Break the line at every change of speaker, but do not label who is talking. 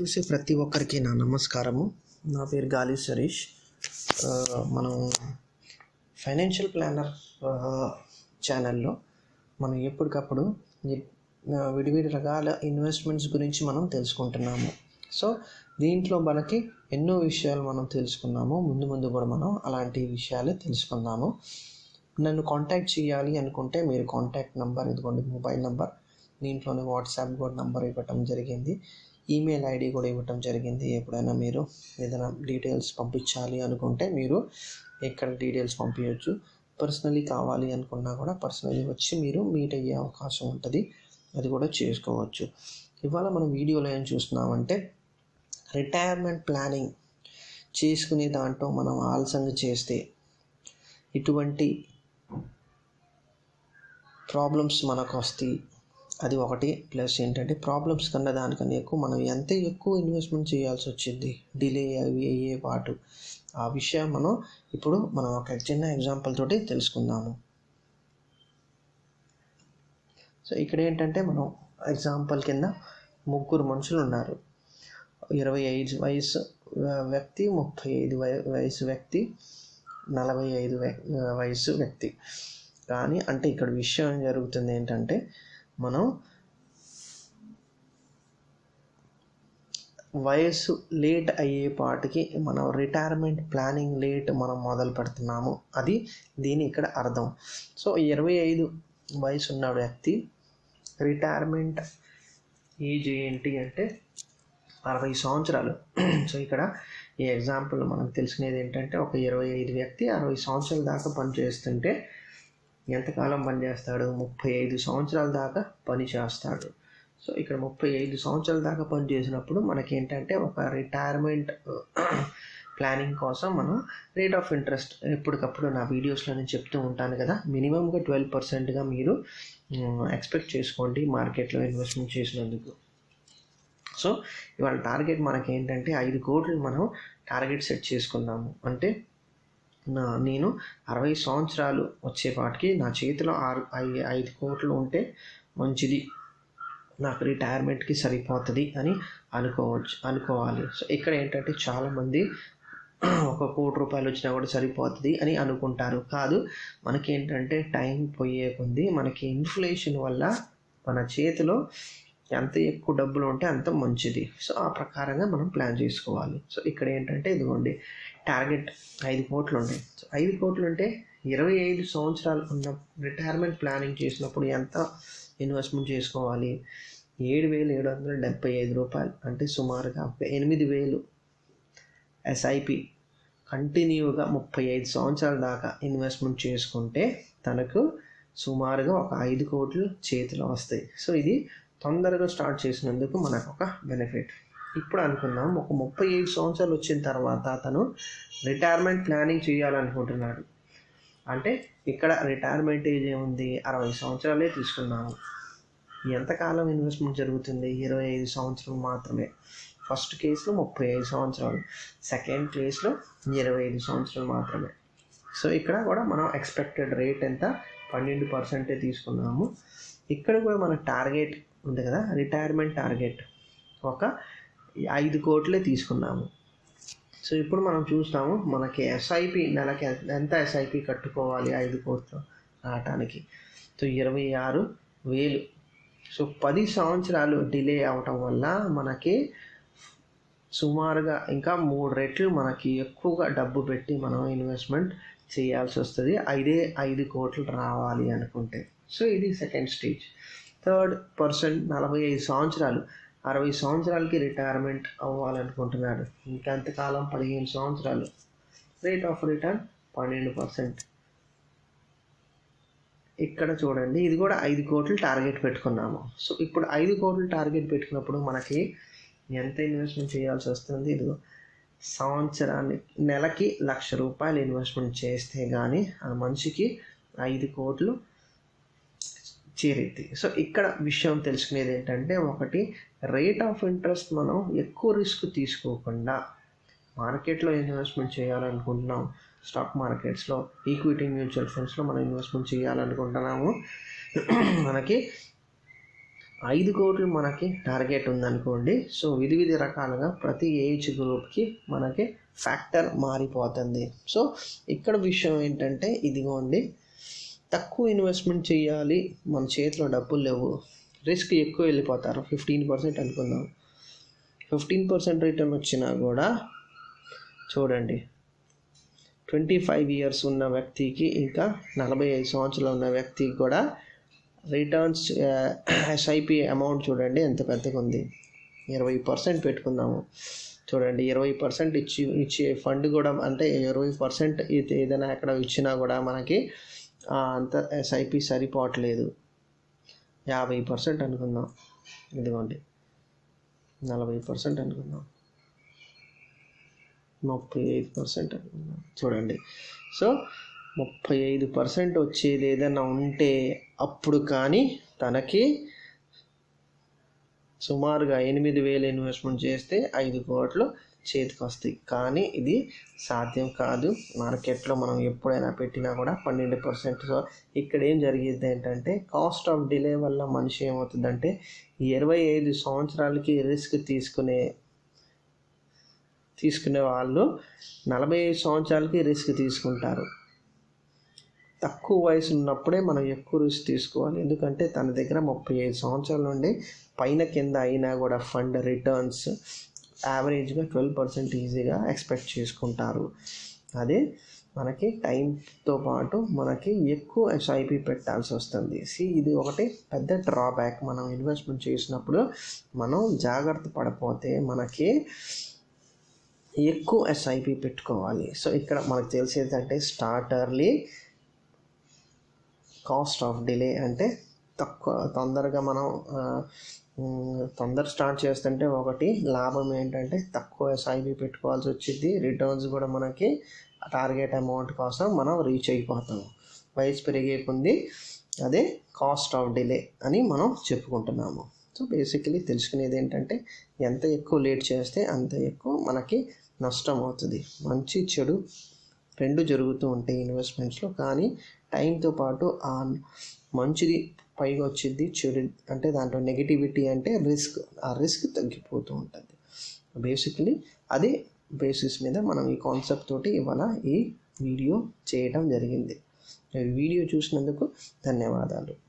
చూసే ప్రతి ఒక్కరికి నా నమస్కారము. నా పేరు గాలి సరీష్. మనం ఫైనాన్షియల్ ప్లానర్ ఛానల్లో మనం ఎప్పటికప్పుడు విడివిడి రకాల ఇన్వెస్ట్మెంట్స్ గురించి మనం తెలుసుకుంటున్నాము. సో దీంట్లో మనకి ఎన్నో విషయాలు మనం తెలుసుకున్నాము. ముందు ముందు కూడా మనం అలాంటి విషయాలు తెలుసుకుందాము. నన్ను కాంటాక్ట్ చేయాలి అనుకుంటే మీరు కాంటాక్ట్ నెంబర్ ఇదిగోండి మొబైల్ నెంబర్ దీంట్లోనే వాట్సాప్ కూడా నెంబర్ ఇవ్వటం జరిగింది. ఈమెయిల్ ఐడి కూడా ఇవ్వటం జరిగింది. ఎప్పుడైనా మీరు ఏదైనా డీటెయిల్స్ పంపించాలి అనుకుంటే మీరు ఎక్కడ డీటెయిల్స్ పంపించవచ్చు పర్సనలీ కావాలి అనుకున్నా కూడా పర్సనలీ వచ్చి మీరు మీట్ అయ్యే అవకాశం ఉంటుంది. అది కూడా చేసుకోవచ్చు. ఇవాళ మనం వీడియోలో ఏం చూస్తున్నామంటే రిటైర్మెంట్ ప్లానింగ్ చేసుకునే దాంట్లో మనం ఆలస్యంగా చేస్తే ఇటువంటి ప్రాబ్లమ్స్ మనకు వస్తాయి. అది ఒకటి ప్లస్ ఏంటంటే ప్రాబ్లమ్స్ కన్నా దానికన్నా ఎక్కువ మనం ఎంత ఎక్కువ ఇన్వెస్ట్మెంట్ చేయాల్సి వచ్చింది డిలే అవి అయ్యే పాటు ఆ విషయం మనం ఇప్పుడు మనం ఒక చిన్న ఎగ్జాంపుల్ తోటి తెలుసుకుందాము. సో ఇక్కడ ఏంటంటే మనం ఎగ్జాంపుల్ కింద ముగ్గురు మనుషులు ఉన్నారు. ఇరవై ఐదు వయసు వ్యక్తి ముప్పై ఐదు వయ వయసు వ్యక్తి నలభై ఐదు వయసు వ్యక్తి. కానీ అంటే ఇక్కడ విషయం జరుగుతుంది ఏంటంటే మనం వయసు లేట్ అయ్యే పాటికి మనం రిటైర్మెంట్ ప్లానింగ్ లేట్ మనం మొదలు పెడుతున్నాము. అది దీని ఇక్కడ అర్థం. సో ఇరవై ఐదు వయసు ఉన్న వ్యక్తి రిటైర్మెంట్ ఏజ్ ఏంటి అంటే అరవై సంవత్సరాలు. సో ఇక్కడ ఈ ఎగ్జాంపుల్ మనకు తెలిసినది ఏంటంటే ఒక ఇరవై ఐదు వ్యక్తి అరవై సంవత్సరాల దాకా పనిచేస్తుంటే ఎంతకాలం పనిచేస్తాడు? ముప్పై ఐదు సంవత్సరాల దాకా పని చేస్తాడు. సో ఇక్కడ ముప్పై ఐదు సంవత్సరాల దాకా పని చేసినప్పుడు మనకి ఏంటంటే ఒక రిటైర్మెంట్ ప్లానింగ్ కోసం మనం రేట్ ఆఫ్ ఇంట్రెస్ట్ ఎప్పటికప్పుడు నా వీడియోస్లో నేను చెప్తూ ఉంటాను కదా. మినిమంగా ట్వెల్వ్ పర్సెంట్గా మీరు ఎక్స్పెక్ట్ చేసుకోండి మార్కెట్లో ఇన్వెస్ట్మెంట్ చేసినందుకు. సో ఇవాళ టార్గెట్ మనకి ఏంటంటే ఐదు కోట్లు మనం టార్గెట్ సెట్ చేసుకున్నాము అంటే నా నేను అరవై సంవత్సరాలు వచ్చేపాటికి నా చేతిలో ఆరు ఐ- ఐదు కోట్లు ఉంటే మంచిది. నాకు రిటైర్మెంట్కి సరిపోతుంది అని అనుకోవచ్చు అనుకోవాలి. సో ఇక్కడ ఏంటంటే చాలామంది ఒక కోటి రూపాయలు వచ్చినా కూడా సరిపోతుంది అని అనుకుంటారు. కాదు మనకి ఏంటంటే టైం పోయే కొద్ది మనకి ఇన్ఫ్లేషన్ వల్ల మన చేతిలో ఎంత ఎక్కువ డబ్బులు ఉంటే అంత మంచిది. సో ఆ ప్రకారంగా మనం ప్లాన్ చేసుకోవాలి. సో ఇక్కడ ఏంటంటే ఇదిగోండి టార్గెట్ ఐదు కోట్లు ఉంటాయి సో ఐదు కోట్లు ఉంటే ఇరవై ఐదు సంవత్సరాలు ఉన్న రిటైర్మెంట్ ప్లానింగ్ చేసినప్పుడు ఎంత ఇన్వెస్ట్మెంట్ చేసుకోవాలి? ఏడు వేలు ఏడు వందల డెబ్బై ఐదు రూపాయలు అంటే సుమారుగా ఎనిమిది వేలు ఎస్ఐపి కంటిన్యూగా ముప్పై ఐదు సంవత్సరాల దాకా ఇన్వెస్ట్మెంట్ చేసుకుంటే తనకు సుమారుగా ఒక ఐదు కోట్లు చేతిలో వస్తాయి. సో ఇది తొందరగా స్టార్ట్ చేసినందుకు మనకు ఒక బెనిఫిట్. ఇప్పుడు అనుకుందాం ఒక ముప్పై ఐదు సంవత్సరాలు వచ్చిన తర్వాత అతను రిటైర్మెంట్ ప్లానింగ్ చేయాలనుకుంటున్నాడు. అంటే ఇక్కడ రిటైర్మెంట్ ఏజ్ ఏముంది? అరవై సంవత్సరాలే తీసుకున్నాము. ఎంతకాలం ఇన్వెస్ట్మెంట్ జరుగుతుంది? ఇరవై ఐదు సంవత్సరం మాత్రమే. ఫస్ట్ కేసులో ముప్పై ఐదు సంవత్సరాలు. సెకండ్ కేసులో ఇరవై ఐదు సంవత్సరాలు మాత్రమే. సో ఇక్కడ కూడా మనం ఎక్స్పెక్టెడ్ రేట్ ఎంత? పన్నెండు పర్సెంటే తీసుకున్నాము. ఇక్కడ కూడా మన టార్గెట్ ఉంది కదా? రిటైర్మెంట్ టార్గెట్ ఒక ఐదు కోట్లే తీసుకున్నాము. సో ఇప్పుడు మనం చూస్తాము మనకి ఎస్ఐపి నెలకి ఎంత ఎస్ఐపి కట్టుకోవాలి ఐదు కోట్లు రావటానికి? సో ఇరవై ఆరు వేలు. సో పది సంవత్సరాలు డిలే అవటం వల్ల మనకి సుమారుగా ఇంకా మూడు రెట్లు మనకి ఎక్కువగా డబ్బు పెట్టి మనం ఇన్వెస్ట్మెంట్ చేయాల్సి వస్తుంది. ఐదే ఐదు కోట్లు రావాలి అనుకుంటే. సో ఇది సెకండ్ స్టేజ్. థర్డ్ పర్సన్ నలభై ఐదు సంవత్సరాలు అరవై సంవత్సరాలకి రిటైర్మెంట్ అవ్వాలనుకుంటున్నాడు. ఇంకెంతకాలం పదిహేను సంవత్సరాలు. రేట్ ఆఫ్ రిటర్న్ పన్నెండు పర్సెంట్. ఇక్కడ చూడండి ఇది కూడా ఐదు కోట్లు టార్గెట్ పెట్టుకున్నాము. సో ఇప్పుడు ఐదు కోట్లు టార్గెట్ పెట్టుకున్నప్పుడు మనకి ఎంత ఇన్వెస్ట్మెంట్ చేయాల్సి వస్తుంది? ఇది సంవత్సరానికి నెలకి లక్ష రూపాయలు ఇన్వెస్ట్మెంట్ చేస్తే కానీ ఆ మనిషికి ఐదు కోట్లు చేరేది. సో ఇక్కడ విషయం తెలుసుకునేది ఏంటంటే ఒకటి రేట్ ఆఫ్ ఇంట్రెస్ట్ మనం ఎక్కువ రిస్క్ తీసుకోకుండా మార్కెట్లో ఇన్వెస్ట్మెంట్ చేయాలనుకుంటున్నాం. స్టాక్ మార్కెట్స్లో ఈక్విటీ మ్యూచువల్ ఫండ్స్లో మనం ఇన్వెస్ట్మెంట్ చేయాలనుకుంటున్నాము. మనకి ఐదు కోట్లు మనకి టార్గెట్ ఉందనుకోండి. సో విధి విధి రకాలుగా ప్రతి ఏజ్ గ్రూప్కి మనకి ఫ్యాక్టర్ మారిపోతుంది. సో ఇక్కడ విషయం ఏంటంటే ఇదిగోండి. తక్కువ ఇన్వెస్ట్మెంట్ చేయాలి. మన చేతిలో డబ్బులు లేవు. రిస్క్ ఎక్కువ వెళ్ళిపోతారు. ఫిఫ్టీన్ పర్సెంట్ అనుకుందాం. ఫిఫ్టీన్ పర్సెంట్ రిటర్న్ వచ్చినా కూడా చూడండి. ట్వంటీ ఫైవ్ ఇయర్స్ ఉన్న వ్యక్తికి ఇంకా నలభై ఐదు సంవత్సరాలు ఉన్న వ్యక్తికి కూడా రిటర్న్స్ ఎస్ఐపి అమౌంట్ చూడండి ఎంత పెద్దగా ఉంది. ఇరవై పర్సెంట్ పెట్టుకుందాము. చూడండి ఇరవై పర్సెంట్ ఇచ్చి ఇచ్చే ఫండ్ కూడా అంటే ఇరవై పర్సెంట్ ఏదైనా ఎక్కడ ఇచ్చినా కూడా మనకి అంత ఎస్ఐపి సరిపోవట్లేదు. యాభై పర్సెంట్ అనుకుందాం. ఇదిగోండి. నలభై పర్సెంట్ అనుకుందాం. ముప్పై ఐదు పర్సెంట్ అనుకుందాం. చూడండి. సో ముప్పై ఐదు పర్సెంట్ వచ్చేది ఏదైనా ఉంటే అప్పుడు కానీ తనకి సుమారుగా ఎనిమిది వేలు ఇన్వెస్ట్మెంట్ చేస్తే ఐదు కోట్లు చేతికి వస్తాయి. కానీ ఇది సాధ్యం కాదు. మార్కెట్లో మనం ఎప్పుడైనా పెట్టినా కూడా పన్నెండు పర్సెంట్. సో ఇక్కడ ఏం జరిగేది ఏంటంటే కాస్ట్ ఆఫ్ డిలే వల్ల మనిషి ఏమవుతుందంటే ఇరవై ఐదు సంవత్సరాలకి రిస్క్ తీసుకునే తీసుకునే వాళ్ళు నలభై ఐదు సంవత్సరాలకి రిస్క్ తీసుకుంటారు. తక్కువ వయసు ఉన్నప్పుడే మనం ఎక్కువ రిస్క్ తీసుకోవాలి. ఎందుకంటే తన దగ్గర ముప్పై ఐదు సంవత్సరాల నుండి పైన కింద అయినా కూడా ఫండ్ రిటర్న్స్ యావరేజ్గా ట్వెల్వ్ పర్సెంట్ ఈజీగా ఎక్స్పెక్ట్ చేసుకుంటారు. అదే మనకి టైంతో పాటు మనకి ఎక్కువ ఎస్ఐపి పెట్టాల్సి వస్తుంది. సి ఇది ఒకటి పెద్ద డ్రాబ్యాక్ మనం ఇన్వెస్ట్మెంట్ చేసినప్పుడు మనం జాగ్రత్త పడిపోతే మనకి ఎక్కువ ఎస్ఐపి పెట్టుకోవాలి. సో ఇక్కడ మనకు తెలిసేది అంటే స్టార్టర్లీ కాస్ట్ ఆఫ్ డిలే అంటే తక్కువ తొందరగా మనం తొందర స్టార్ట్ చేస్తుంటే ఒకటి లాభం ఏంటంటే తక్కువ ఎస్ఐబి పెట్టుకోవాల్సి వచ్చింది. రిటర్న్స్ కూడా మనకి టార్గెట్ అమౌంట్ కోసం మనం రీచ్ అయిపోతాము వయసు పెరిగే కొంది అదే కాస్ట్ ఆఫ్ డిలే అని మనం చెప్పుకుంటున్నాము. సో బేసికలీ తెలుసుకునేది ఏంటంటే ఎంత ఎక్కువ లేట్ చేస్తే అంత ఎక్కువ మనకి నష్టం అవుతుంది. మంచి చెడు రెండు జరుగుతూ ఉంటాయి ఇన్వెస్ట్మెంట్స్లో. కానీ టైంతో పాటు ఆ మంచిది పైగా వచ్చింది చెడు అంటే దాంట్లో నెగిటివిటీ అంటే రిస్క్ ఆ రిస్క్ తగ్గిపోతూ ఉంటుంది. బేసిక్లీ అదే బేసిస్ మీద మనం ఈ కాన్సెప్ట్ తోటి ఇవాళ ఈ వీడియో చేయడం జరిగింది. వీడియో చూసినందుకు ధన్యవాదాలు.